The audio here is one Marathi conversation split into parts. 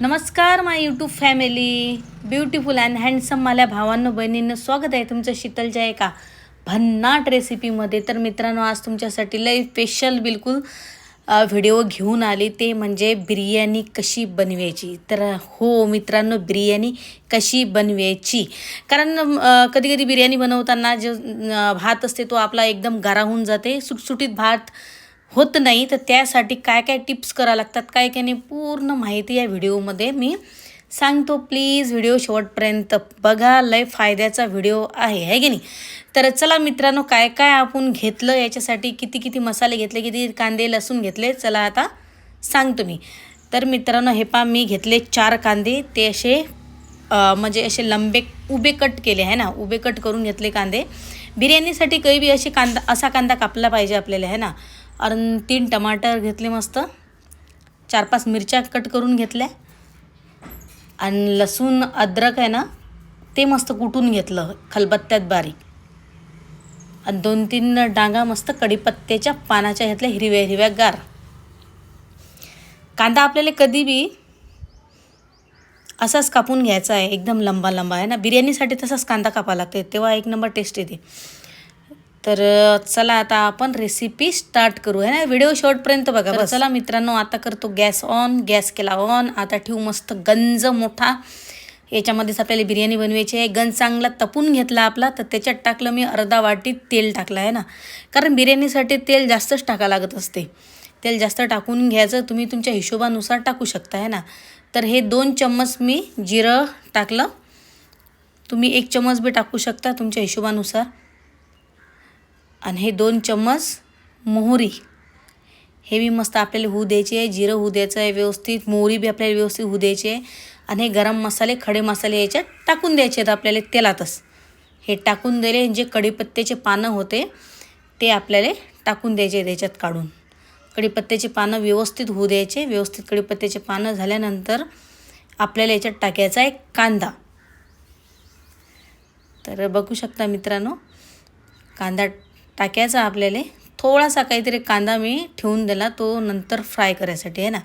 नमस्कार my YouTube family beautiful and handsome माझ्या भावांनो बहिणींना स्वागत आहे तुमचं शीतलच्या एका भन्नाट रेसिपीमध्ये तर मित्रांनो आज तुमच्यासाठी लय स्पेशल बिलकुल व्हिडिओ घेऊन आली. ते म्हणजे बिर्याणी कशी बनवायची? तर हो मित्रांनो बिर्याणी कशी बनवायची? कारण कधी कधी बिर्याणी बनवताना जो भात असते तो आपला एकदम गारा होऊन जाते. सुटसुटीत भात होत नाही तर त्यासाठी काय काय टिप्स करा लागतात काय काय नाही पूर्ण माहिती या व्हिडिओमध्ये मी सांगतो. प्लीज व्हिडिओ शेवटपर्यंत बघा लय फायद्याचा व्हिडिओ आहे है की नाही? तर चला मित्रांनो काय काय आपण घेतलं याच्यासाठी किती किती मसाले घेतले किती कांदे लसूण घेतले चला आता सांगतो मी. तर मित्रांनो हे पा मी घेतले चार कांदे ते असे म्हणजे असे लंबे उभे कट केले आहे ना? उभे कट करून घेतले कांदे. बिर्याणीसाठी काही बी असे कांदा असा कांदा कापला पाहिजे आपल्याला है ना? आणि तीन टमाटर घेतले मस्त. चार पाच मिरच्या कट करून घेतल्या. आणि लसूण अद्रक आहे ना ते मस्त कुटून घेतलं खलबत्त्यात बारीक. आणि दोन तीन डांगा मस्त कढीपत्त्याच्या पानाच्या घेतल्या हिरव्या हिरव्या गार. कांदा आपल्याला कधी बी असाच कापून घ्यायचा आहे एकदम लंबा लंबा आहे ना. बिर्याणीसाठी तसाच कांदा कापा लागते तेव्हा एक नंबर टेस्ट येते. तर चला आता आपण रेसिपी स्टार्ट करू. आहे ना? व्हिडिओ शेवटपर्यंत बघा. बस. चला मित्रांनो आता करतो गॅस ऑन गॅस केला ऑन आता ठेवू मस्त गंज मोठा. याच्यामध्येच आपल्याला बिर्याणी बनवायची आहे. गंज चांगला तपून घेतला आपला. तर त्याच्यात टाकलं मी अर्धा वाटी तेल टाकलं आहे ना? कारण बिर्याणीसाठी तेल जास्तच टाका लागत असते. तेल जास्त टाकून घ्यायचं. तुम्ही तुमच्या हिशोबानुसार टाकू शकता आहे ना? तर हे दोन चम्मच मी जिरं टाकलं. तुम्ही एक चम्मच बी टाकू शकता तुमच्या हिशोबानुसार. आणि हे दोन चम्मच मोहरी. हे बी मस्त आपल्याला होऊ द्यायची आहे. जिरं होऊ द्यायचं आहे व्यवस्थित. मोहरी बी आपल्याला व्यवस्थित होऊ द्यायची आहे. आणि हे गरम मसाले खडे मसाले याच्यात टाकून द्यायचे आहेत आपल्याला तेलातच. हे टाकून दिले जे कढीपत्त्याचे पानं होते ते आपल्याला टाकून द्यायचे त्याच्यात काढून. कढीपत्त्याची पानं व्यवस्थित होऊ द्यायचे. व्यवस्थित कढीपत्त्याचे पानं झाल्यानंतर आपल्याला याच्यात टाकायचा आहे कांदा. तर बघू शकता मित्रांनो कांदा टाकायचा आपल्याला थोडासा काहीतरी कांदा मी ठेवून दिला तो नंतर फ्राय करायसाठी आहे ना?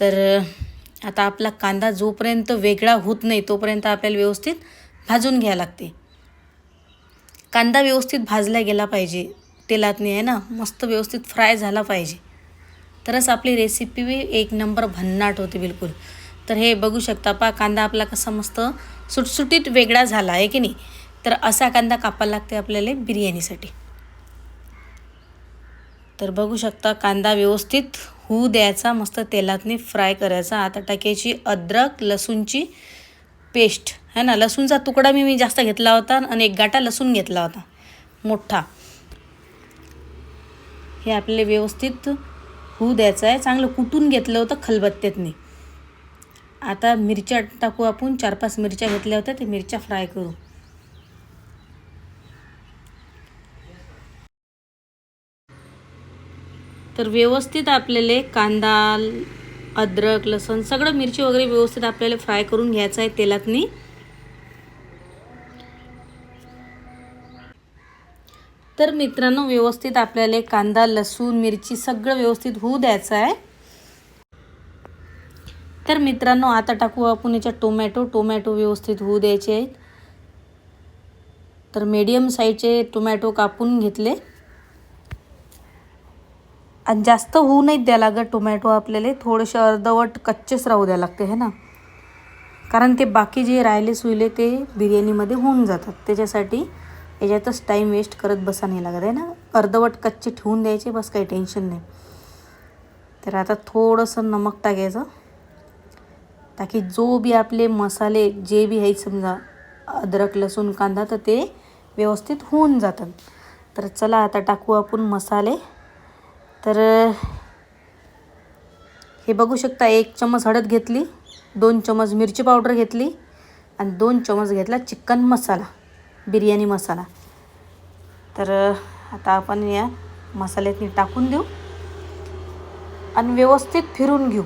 तर आता आपला कांदा जोपर्यंत वेगळा होत नाही तोपर्यंत आपल्याला व्यवस्थित भाजून घ्यायला लागते. कांदा व्यवस्थित भाजला गेला पाहिजे तेलातनी आहे ना? मस्त व्यवस्थित फ्राय झाला पाहिजे. तरच आपली रेसिपी एक नंबर भन्नाट होते बिलकुल. तर हे बघू शकता पा कांदा आपला कसा मस्त सुटसुटीत वेगळा झाला आहे की नाही? तर असा कांदा कापायला लागते आपल्याला बिर्याणीसाठी. तर बघू शकता कांदा व्यवस्थित होऊ द्यायचा मस्त तेलातनी फ्राय करायचा. आता टाकायची अद्रक लसूणची पेस्ट है ना? लसूणचा तुकडा मी मी जास्त घेतला होता आणि एक गाटा लसूण घेतला होता. मोठा. हे आपल्याला व्यवस्थित होऊ द्यायचं आहे. चांगलं कुटून घेतलं होतं खलबत्त्यातनी. आता मिरच्या टाकू आपण. चार पाच मिरच्या घेतल्या होत्या. ते मिरच्या फ्राय करू. तर व्यवस्थित आपल्याला कांदा अद्रक लसण सगळं मिरची वगैरे व्यवस्थित आपल्याला फ्राय करून घ्यायचं आहे तेलातनी. तर मित्रांनो व्यवस्थित आपल्याला कांदा लसूण मिरची सगळं व्यवस्थित होऊ द्यायचं आहे. तर मित्रांनो आता टाकू आपण याच्यात टोमॅटो. टोमॅटो व्यवस्थित होऊ द्यायचे आहेत. तर मीडियम साईजचे टोमॅटो कापून घेतले. आणि जास्त होऊ नाहीत द्या लागत टोमॅटो आपल्याला. थोडेसे अर्धवट कच्चेच राहू द्या लागते है ना? कारण ते बाकी जे राहिले सुईले ते बिर्याणीमध्ये होऊन जातात. त्याच्यासाठी याच्यातच टाईम वेस्ट करत बसा नाही लागत आहे ना? अर्धवट कच्चे ठेवून द्यायचे बस काही टेन्शन नाही. तर आता थोडंसं नमक टाकायचं. ताकी जो बी आपले मसाले जे बी आहेत समजा अद्रक लसूण कांदा तर ते व्यवस्थित होऊन जातात. तर चला आता टाकू आपण मसाले. तर हे बघू शकता एक चमच हळद घेतली दोन चमच मिरची पावडर घेतली आणि दोन चमच घेतला चिकन मसाला बिर्याणी मसाला. तर आता आपण या मसाल्यातनी टाकून देऊ आणि व्यवस्थित फिरून घेऊ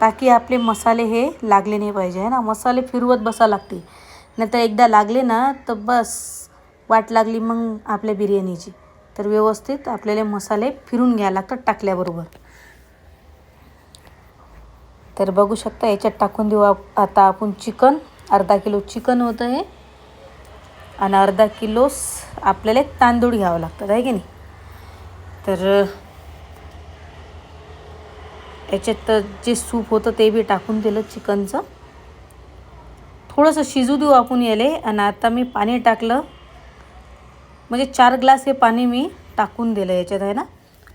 ताकी आपले मसाले हे लागले नाही पाहिजे आहे ना? मसाले फिरवत बसा लागते. नाहीतर एकदा लागले ना तर बस वाट लागली मग आपल्या बिर्याणीची. तर व्यवस्थित आपल्याला मसाले फिरून घ्यायला लागतात टाकल्याबरोबर. तर बघू शकता याच्यात टाकून देऊ आप आता आपण चिकन अर्धा किलो चिकन होतं हे. आणि अर्धा किलो आपल्याला तांदूळ घ्यावं लागतात आहे की नाही? तर याच्यात जे सूप होतं ते बी टाकून दिलं चिकनचं. थोडंसं शिजू देऊ आपण याले. आणि आता मी पाणी टाकलं. म्हणजे चार ग्लास हे पाणी मी टाकून दिलं याच्यात आहे ना?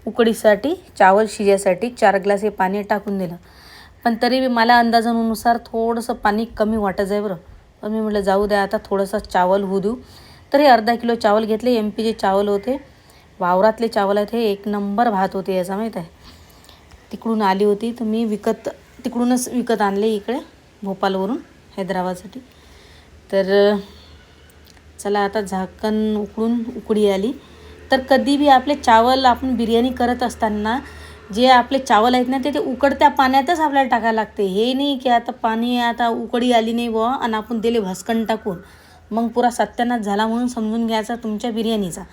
उकडीसाठी चावल शिजायसाठी चार ग्लास हे पाणी टाकून दिलं. पण तरी बी मला अंदाजानुसार थोडंसं पाणी कमी वाटत आहे बरं. पण मी म्हटलं जाऊ द्या आता थोडंसं चावल होऊ देऊ. तरी अर्धा किलो चावल घेतले एम पीचे चावल होते. वावरातले चावल आहेत हे एक नंबर भात होते याचा माहीत आहे? तिकडून आली होती तर मी विकत तिकडूनच विकत आणले इकडे भोपालवरून हैदराबादसाठी. तर चला आता झाकण उकडून उकडी आली. तर कधी बी आपले चावल आपण बिर्याणी करत असताना जे आपले चावल आहेत ना ते ते उकडत्या पाण्यातच आपल्याला टाकायला लागते. हे नाही की आता पाणी आता उकडी आली नाही बुवा आणि आपण दिले भस्कन टाकून. मग पुरा सत्यानाश झाला म्हणून समजून घ्यायचा तुमच्या बिर्याणीचा.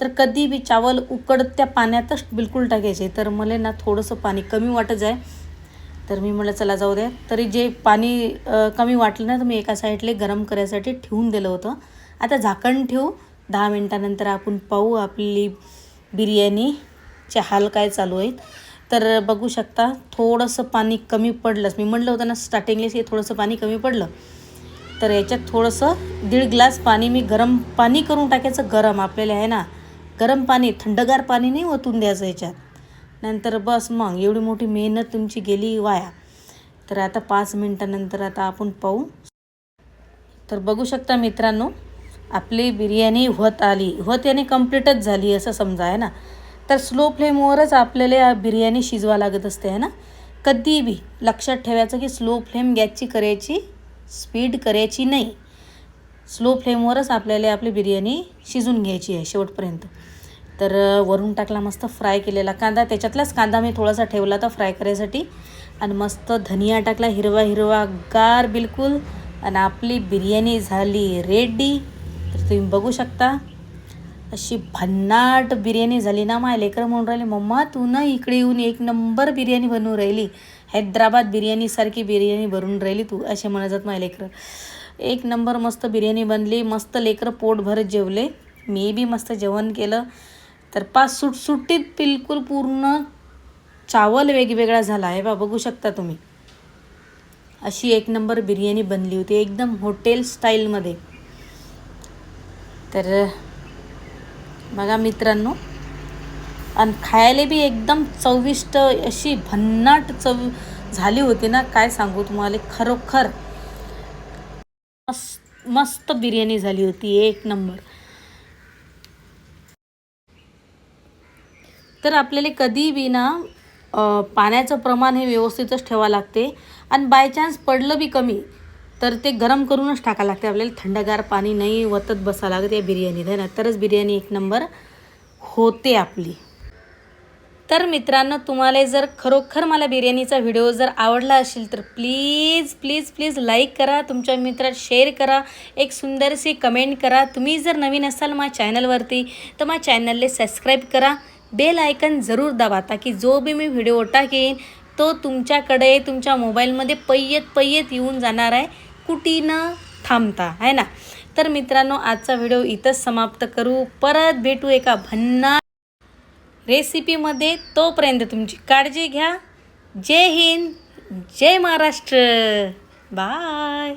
तर कधी बी चावल उकडत्या पाण्यातच बिलकुल टाकायचे. तर मला ना थोडंसं पाणी कमी वाटत आहे तर मी म्हटलं चला जाऊ द्या. तरी जे पाणी कमी वाटलं ना तर मी एका साईडले गरम करायसाठी ठेवून दिलं होतं. आता झाकण ठेवू. दहा मिनटानंतर आपण पाहू आपली बिर्याणीचे हाल काय चालू आहेत. तर बघू शकता थोडंसं पाणी कमी पडलंच. मी म्हटलं होतं ना स्टार्टिंगलेच हे थोडंसं पाणी कमी पडलं. तर याच्यात थोडंसं दीड ग्लास पाणी मी गरम पाणी करून टाकायचं. गरम आपल्याला आहे ना गरम पाणी थंडगार पाणी नाही ओतून द्यायचं याच्यात. नंतर बस मग एवढी मोठी मेहनत तुमची गेली वाया. तर आता पाच मिनटानंतर आता आपण पाहू. तर बघू शकता मित्रांनो आपली बिर्याणी होत आली होत याने कम्प्लीटच झाली असं समजा आहे ना? तर स्लो फ्लेमवरच आपल्याला बिर्याणी शिजवा लागत असते आहे ना? कधी बी लक्षात ठेवायचं की स्लो फ्लेम गॅसची करायची स्पीड करायची नाही. स्लो फ्लेमवरच आपल्याला आपली बिर्याणी शिजून घ्यायची आहे शेवटपर्यंत. तर वरून टाकला मस्त फ्राय केलेला कांदा. त्याच्यातलाच कांदा मी थोडासा ठेवला होता फ्राय करायसाठी. आणि मस्त धनिया टाकला हिरवा हिरवा गार बिलकुल. आणि आपली बिर्याणी झाली रेडी तर तुम्ही बघू शकता. अशी भन्नाट बिर्याणी झाली ना माझ्या लेकरं म्हणून राहिली मम्मा तू ना इकडे येऊन एक नंबर बिर्याणी बनवून राहिली. हैदराबाद बिर्याणीसारखी बिर्याणी बनवून राहिली तू असे म्हणत माझ्या लेकरं. एक नंबर मस्त बिर्याणी बनली मस्त लेकरं पोट भरत जेवले. मी बी मस्त जेवण केलं. तर पाच सुटसुटीत बिलकुल पूर्ण चावल वेगवेगळा झाला. आहे बा बघू शकता तुम्ही. अशी एक नंबर बिर्याणी बनली होती एकदम हॉटेल स्टाईलमध्ये तर बघा मित्रांनो आणि खायला बी एकदम चविष्ट अशी भन्नाट चव झाली होती ना काय सांगू तुम्हाला खरोखर मस्त मस्त बिर्याणी झाली होती एक नंबर. तर आपल्याला कधी बी ना पाण्याचं प्रमाण हे व्यवस्थितच ठेवावं लागते आणि बाय चान्स पडलं बी कमी. तर ते गरम करूनच टाकावं लागते. आपल्याला थंडगार पाणी नाही वतत बसावं लागत या बिर्याणी आहे ना? तरच बिर्याणी एक नंबर होते आपली. तर मित्रांनो तुम्हाला जर खरोखर मला बिर्याणीचा व्हिडिओ जर आवडला असेल तर प्लीज प्लीज प्लीज लाईक करा तुमच्या मित्रात शेअर करा एक सुंदरशी कमेंट करा. तुम्ही जर नवीन असाल माझ्या चॅनलवरती तर माझ्या चॅनलला सबस्क्राईब करा. बेल आयकन जरूर दाबा ताकी जो बी मी व्हिडिओ टाकेन तो तुमच्याकडे तुमच्या मोबाईलमध्ये पय्यत पय्यत येऊन जाणार आहे. कुटी न थांबता आहे ना? तर मित्रांनो आजचा व्हिडिओ इथंच समाप्त करू. परत भेटू एका भन्ना रेसिपीमध्ये. तोपर्यंत तुमची काळजी घ्या. जय हिंद जय महाराष्ट्र. बाय.